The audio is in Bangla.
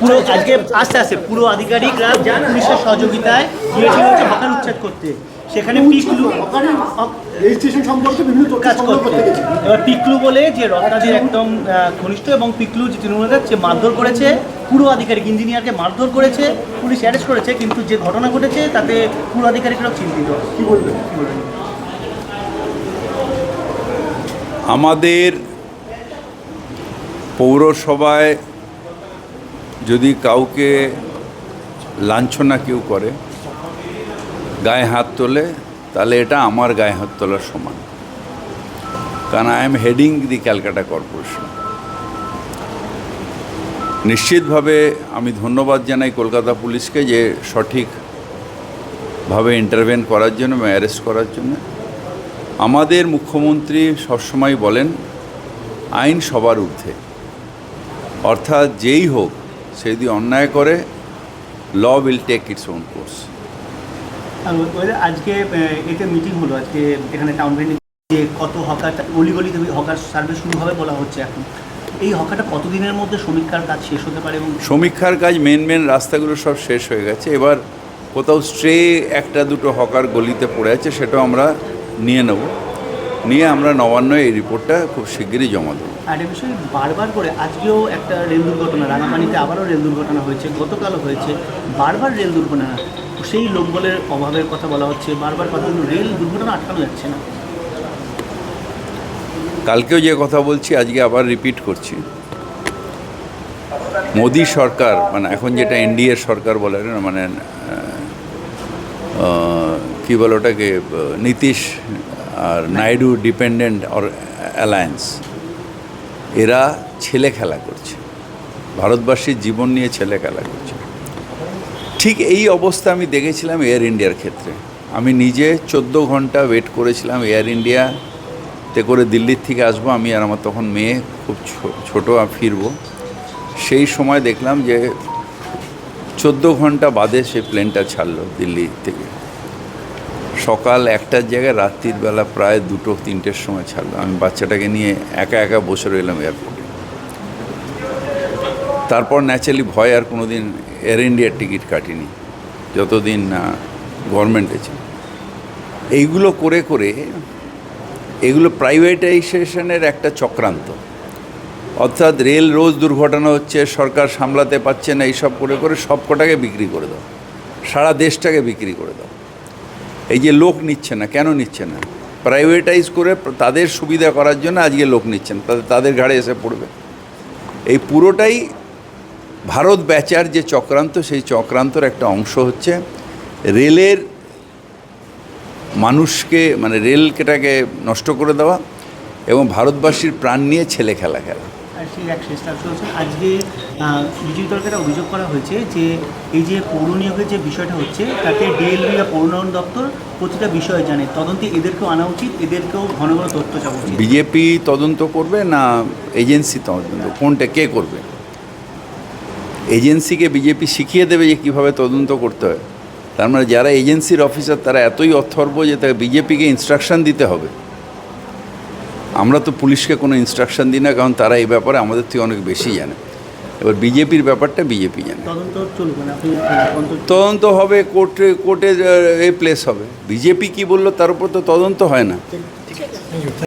পুরো আজকে আস্তে আস্তে পুরো আধিকারিকরা যান পুলিশের সহযোগিতায় গিয়েছিল হচ্ছে হকার উচ্ছেদ করতে। সেখানে পিকলু রেজিস্ট্রেশন সম্পর্কে বিভিন্ন কাজ করতে। এবার পিকলু বলে যে রত্নাজির একদম ঘনিষ্ঠ এবং পিকলু যে তৃণমূল নেতা, সে মারধর করেছে পুরো আধিকারিক ইঞ্জিনিয়ারকে মারধর করেছে পুলিশ অ্যারেস্ট করেছে কিন্তু যে ঘটনা ঘটেছে তাতে পুরো আধিকারিকরাও চিন্তিত। কি বলবেন? আমাদের পৌরসভায় যদি কাউকে লাঞ্ছনা কেউ করে, গায়ে হাত তোলে, তাহলে এটা আমার গায়ে হাত তোলার সমান। কারণ I am heading the Calcutta corporation নিশ্চিতভাবে আমি ধন্যবাদ জানাই কলকাতা পুলিশকে যে সঠিকভাবে ইন্টারভেন করার জন্য এবং অ্যারেস্ট করার জন্য। আমাদের মুখ্যমন্ত্রী সবসময় বলেন, আইন সবার ঊর্ধ্বে। অর্থাৎ যেই হোক সে যদি অন্যায় করে law will take its own course আজকে এতে মিটিং হলো আজকে এখানে টাউন ভেন্ডি যে কত হকার অলিগলিতে হকার সার্ভে শুরু হবে বলা হচ্ছে এখন। এই হকাটা কতদিনের মধ্যে সমীক্ষার কাজ শেষ হতে পারে এবং সমীক্ষার কাজ মেন মেন রাস্তাগুলো সব শেষ হয়ে গেছে। এবার কোথাও স্ট্রে একটা দুটো হকার গলিতে পড়ে আছে সেটাও আমরা নিয়ে নেব। নিয়ে আমরা নবান্ন এই রিপোর্টটা খুব শিগগিরই জমা দেবো। আর এ বিষয়ে বারবার করে আজকেও একটা রেল দুর্ঘটনা রাঙাপানিতে আবারও রেল দুর্ঘটনা হয়েছে গতকালও হয়েছে বারবার রেল দুর্ঘটনা। সেই লোকবলের অভাবের কথা বলা হচ্ছে বারবার কথা রেল দুর্ঘটনা আটকানো যাচ্ছে না। কালকেও যে কথা বলছি আজকে আবার রিপিট করছি। মোদি সরকার মানে এখন যেটা এনডিএ সরকার বলে মানে কি বলে ওটাকে নীতিশ আর নাইডু ডিপেন্ডেন্ট অর, অ্যালায়েন্স। এরা ছেলে খেলা করছে। ভারতবাসীর জীবন নিয়ে ছেলে খেলা করছে। ঠিক এই অবস্থা আমি দেখেছিলাম এয়ার ইন্ডিয়ার ক্ষেত্রে। আমি নিজে চোদ্দ ঘণ্টা ওয়েট করেছিলাম এয়ার ইন্ডিয়াতে করে দিল্লির থেকে আসব। আমি আর আমার তখন মেয়ে খুব ছোটো আর ফিরবো। সেই সময় দেখলাম যে চোদ্দ ঘণ্টা বাদে সে প্লেনটা ছাড়লো দিল্লি থেকে। সকাল একটার জায়গায়, রাত্রির বেলা প্রায় দুটো, তিনটের সময় ছাড়লো। আমি বাচ্চাটাকে নিয়ে একা একা বসে রইলাম এয়ারপোর্টে তারপর ন্যাচারালি ভয় আর কোনো দিন এয়ার ইন্ডিয়ার টিকিট কাটিনি। যতদিন না গভর্নমেন্টে ছিল। এইগুলো করে করে এগুলো প্রাইভেটাইজেশনের একটা চক্রান্ত। অর্থাৎ রেল রোজ দুর্ঘটনা হচ্ছে, সরকার সামলাতে পারছে না, এইসব করে করে সব কটাকে বিক্রি করে দাও। সারা দেশটাকে বিক্রি করে দাও। এই যে লোক নিচ্ছে না, কেন নিচ্ছে না? প্রাইভেটাইজ করে তাদের সুবিধা করার জন্য আজকে লোক নিচ্ছেন তাদের তাদের ঘাড়ে এসে পড়বে। এই পুরোটাই ভারত ব্যাচার যে চক্রান্ত, সেই চক্রান্তর একটা অংশ হচ্ছে রেলের মানুষকে মানে রেলকেটাকে নষ্ট করে দেওয়া এবং ভারতবাসীর প্রাণ নিয়ে ছেলে খেলা। খেলা বিজেপি দলকে একটা অভিযোগ করা হয়েছে যে এই যে পৌর নিয়োগের যে বিষয়টা হচ্ছে, তাতে ডিএলবি বা পৌর উন্নয়ন দপ্তর প্রতিটা বিষয় জানে। তদন্তে এদেরকেও আনা উচিত, এদেরকেও ঘন ঘন তথ্য চাওয়া উচিত। বিজেপি তদন্ত করবে না এজেন্সি তদন্ত? কোনটা কে করবে? এজেন্সিকে বিজেপি শিখিয়ে দেবে যে কীভাবে তদন্ত করতে হয়। তার মানে যারা এজেন্সির অফিসার, তারা এতই অথর্ব যে তাকে বিজেপিকে ইনস্ট্রাকশন দিতে হবে। আমরা তো পুলিশকে কোনো ইনস্ট্রাকশন দিই না, কারণ তারা এই ব্যাপারে আমাদের থেকে অনেক বেশি জানে। এবার বিজেপির ব্যাপারটা বিজেপি জানে। তদন্ত হবে কোর্টে কোর্টে এ প্লেস হবে। বিজেপি কি বলল তার উপর তো তদন্ত হয় না।